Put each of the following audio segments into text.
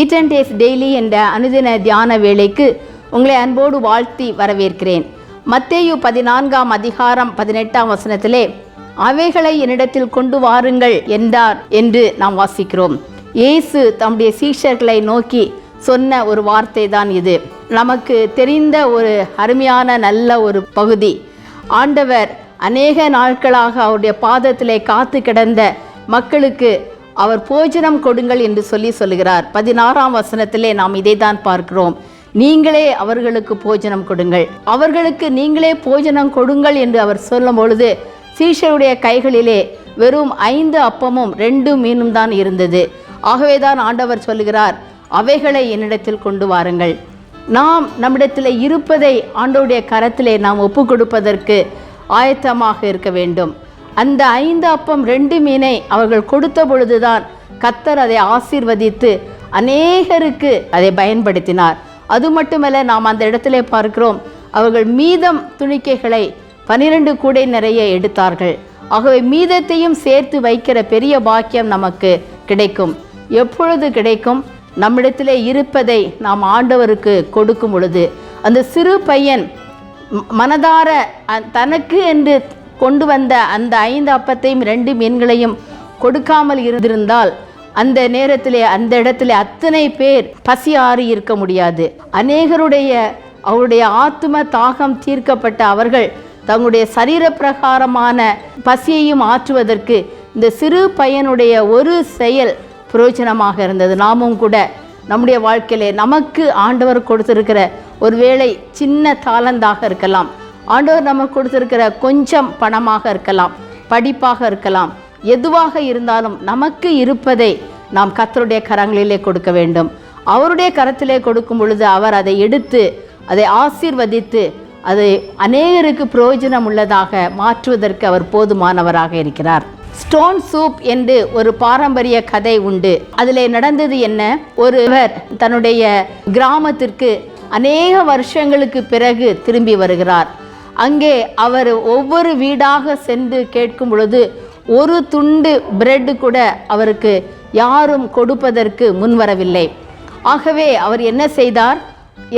Eaten days daily என்ற அனுதின தியான வேளைக்கு உங்களை அன்போடு வாழ்த்தி வரவேற்கிறேன். மத்தேயு பதினான்காம் அதிகாரம் பதினெட்டாம் வசனத்திலே அவைகளை என்னிடத்தில் கொண்டு வாருங்கள் என்றார் என்று நாம் வாசிக்கிறோம். இயேசு தம்முடைய சீஷர்களை நோக்கி சொன்ன ஒரு வார்த்தை தான் இது. நமக்கு தெரிந்த ஒரு அருமையான நல்ல ஒரு பகுதி. ஆண்டவர் அநேக நாட்களாக அவருடைய பாதத்திலே காத்து கிடந்த மக்களுக்கு அவர் போஜனம் கொடுங்கள் என்று சொல்லி சொல்லுகிறார். பதினாறாம் வசனத்திலே நாம் இதை தான் பார்க்கிறோம். நீங்களே அவர்களுக்கு போஜனம் கொடுங்கள். அவர்களுக்கு நீங்களே போஜனம் கொடுங்கள் என்று அவர் சொல்லும் பொழுது சீஷருடைய கைகளிலே வெறும் ஐந்து அப்பமும் ரெண்டு மீனும் தான் இருந்தது. ஆகவே தான் ஆண்டவர் சொல்லுகிறார் அவைகளை என்னிடத்தில் கொண்டு வாருங்கள். நாம் நம்மிடத்தில் இருப்பதை ஆண்டோடைய கரத்திலே நாம் ஒப்பு கொடுப்பதற்கு ஆயத்தமாக இருக்க வேண்டும். அந்த ஐந்து அப்பம் ரெண்டு மீனை அவர்கள் கொடுத்த பொழுதுதான் கத்தர் அதை ஆசீர்வதித்து அநேகருக்கு அதை பயன்படுத்தினார். அது மட்டுமல்ல நாம் அந்த இடத்துல பார்க்கிறோம் அவர்கள் மீதம் துணிக்கைகளை பனிரெண்டு கூடை நிறைய எடுத்தார்கள். ஆகவே மீதத்தையும் சேர்த்து வைக்கிற பெரிய பாக்கியம் நமக்கு கிடைக்கும். எப்பொழுது கிடைக்கும்? நம்மிடத்திலே இருப்பதை நாம் ஆண்டவருக்கு கொடுக்கும் பொழுது. அந்த சிறு பையன் மனதார தனக்கு என்று கொண்டு வந்த அந்த ஐந்து அப்பத்தையும் ரெண்டு மீன்களையும் கொடுக்காமல் இருந்திருந்தால் அந்த நேரத்திலே அந்த இடத்திலே அத்தனை பேர் பசி ஆறி இருக்க முடியாது. அநேகருடைய அவருடைய ஆத்ம தாகம் தீர்க்கப்பட்ட அவர்கள் தங்களுடைய சரீர பிரகாரமான பசியையும் ஆற்றுவதற்கு இந்த சிறு பையனுடைய ஒரு செயல் பிரயோஜனமாக இருந்தது. நாமும் கூட நம்முடைய வாழ்க்கையிலே நமக்கு ஆண்டவர் கொடுத்திருக்கிற ஒருவேளை சின்ன தாளந்தாக இருக்கலாம். ஆண்டவர் நமக்கு கொடுத்திருக்கிற கொஞ்சம் பணமாக இருக்கலாம் படிப்பாக இருக்கலாம் எதுவாக இருந்தாலும் நமக்கு இருப்பதை நாம் கத்தருடைய கரங்களிலே கொடுக்க வேண்டும். அவருடைய கரத்திலே கொடுக்கும் பொழுது அவர் அதை எடுத்து அதை ஆசீர்வதித்து அதை அநேகருக்கு பிரயோஜனம் உள்ளதாக மாற்றுவதற்கு அவர் போதுமானவராக இருக்கிறார். ஸ்டோன் சூப் என்று ஒரு பாரம்பரிய கதை உண்டு. அதில் நடந்தது என்ன? ஒருவர் தன்னுடைய கிராமத்திற்கு அநேக வருஷங்களுக்கு பிறகு திரும்பி வருகிறார். அங்கே அவர் ஒவ்வொரு வீடாக சென்று கேட்கும் பொழுது ஒரு துண்டு பிரெட் கூட அவருக்கு யாரும் கொடுப்பதற்கு முன்வரவில்லை. ஆகவே அவர் என்ன செய்தார்?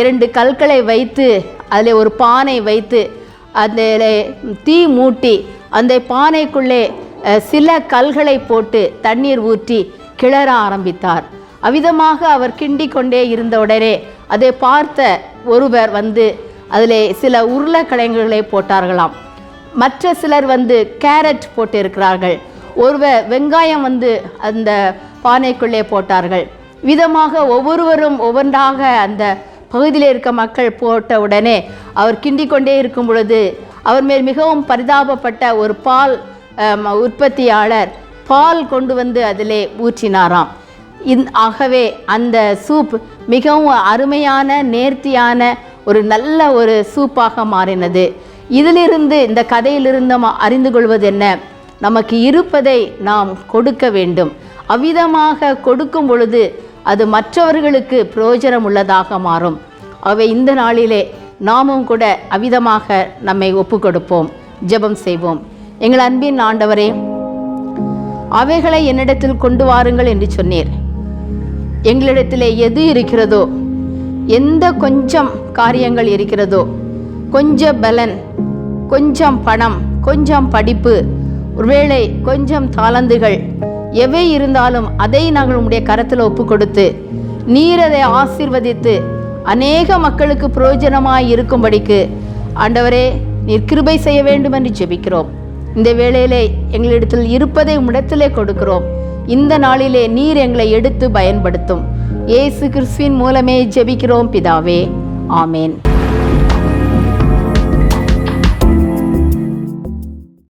இரண்டு கற்களை வைத்து அதில் ஒரு பானை வைத்து அதில் தீ மூட்டி அந்த பானைக்குள்ளே சில கல்களை போட்டு தண்ணீர் ஊற்றி கிளற ஆரம்பித்தார். அவ்விதமாக அவர் கிண்டி கொண்டே இருந்த உடனே அதை பார்த்த ஒருவர் வந்து அதில் சில உருளைக்கிழங்குகளை போட்டார்களாம். மற்ற சிலர் வந்து கேரட் போட்டிருக்கிறார்கள். ஒருவர் வெங்காயம் வந்து அந்த பானைக்குள்ளே போட்டார்கள். விதமாக ஒவ்வொருவரும் ஒவ்வொன்றாக அந்த பகுதியில் இருக்க மக்கள் போட்ட உடனே அவர் கிண்டி கொண்டே இருக்கும் பொழுது அவர் மேல் மிகவும் பரிதாபப்பட்ட ஒரு பால் உற்பத்தியாளர் பால் கொண்டு வந்து அதிலே ஊற்றினாராம். இந் ஆகவே அந்த சூப் மிகவும் அருமையான நேர்த்தியான ஒரு நல்ல ஒரு சூப்பாக மாறினது. இதிலிருந்து இந்த கதையிலிருந்து நம்ம அறிந்து கொள்வது என்ன? நமக்கு இருப்பதை நாம் கொடுக்க வேண்டும். அவ்விதமாக கொடுக்கும் பொழுது அது மற்றவர்களுக்கு பிரயோஜனம் உள்ளதாக மாறும். அவை இந்த நாளிலே நாமும் கூட அவ்விதமாக நம்மை ஒப்பு கொடுப்போம் ஜெபம் செய்வோம். எங்கள் அன்பின் ஆண்டவரே அவைகளை என்னிடத்தில் கொண்டு வாருங்கள் என்று சொன்னீர். எங்களிடத்திலே எது இருக்கிறதோ எந்த கொஞ்சம் காரியங்கள் இருக்கிறதோ கொஞ்சம் பலன் கொஞ்சம் பணம் கொஞ்சம் படிப்பு ஒருவேளை கொஞ்சம் தாளந்துகள் எவை இருந்தாலும் அதை நாங்கள் உங்களுடைய கரத்தில் ஒப்பு கொடுத்து நீர் அதை ஆசீர்வதித்து அநேக மக்களுக்கு பிரயோஜனமாய் இருக்கும்படிக்கு ஆண்டவரே நீர் கிருபை செய்ய வேண்டும் என்று ஜெபிக்கிறோம். இந்த வேளையிலே எங்களிடத்தில் இருப்பதை உம்மிடத்திலே கொடுக்கிறோம். இந்த நாளிலே நீர் எங்களை எடுத்து பயன்படுத்தும். இயேசு கிறிஸ்துவின் மூலமே ஜெபிக்கிறோம் பிதாவே. ஆமேன்.